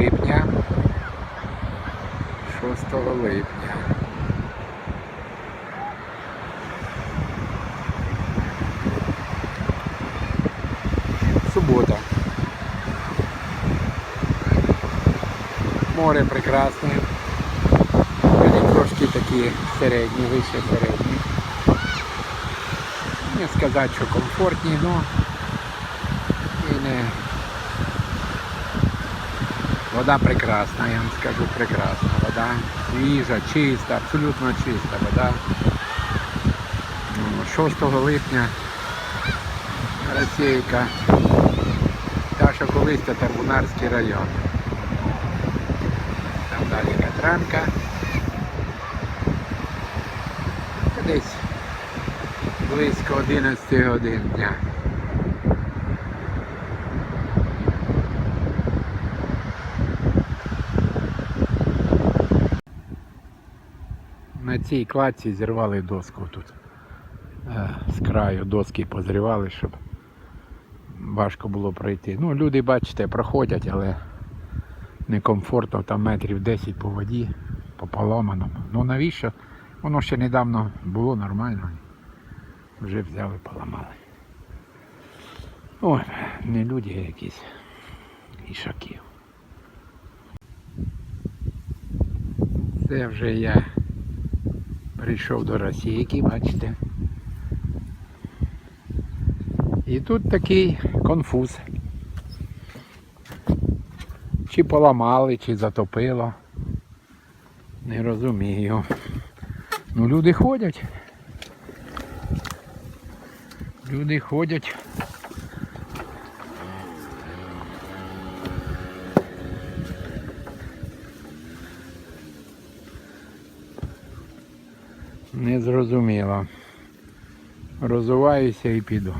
липня. 6 липня. Субота. Море прекрасне. Вони трошки такі середні, вище середні. Не сказати, що комфортні, але і не. Вода прекрасна, я вам скажу прекрасна. Вода свіжа, чиста, абсолютно чиста вода. Ну, 6 липня Російка. Та, що колись це Тарбунарський район. Там далі Катранка. Десь близько 11 годин дня. На цій кладці зірвали доску тут. Е, З краю доски позрівали, щоб важко було пройти. Ну, люди, бачите, проходять, але некомфортно, там метрів 10 по воді, по поламаному. Ну навіщо? Воно ще недавно було нормально. Вже взяли, поламали. Ой, не люди а якісь ішаки. Це вже я прийшов до Російки, бачите. І тут такий конфуз. Чи поламали, чи затопило. Не розумію. Ну люди ходять. Люди ходять. Не зрозуміло. Розуваюся і піду.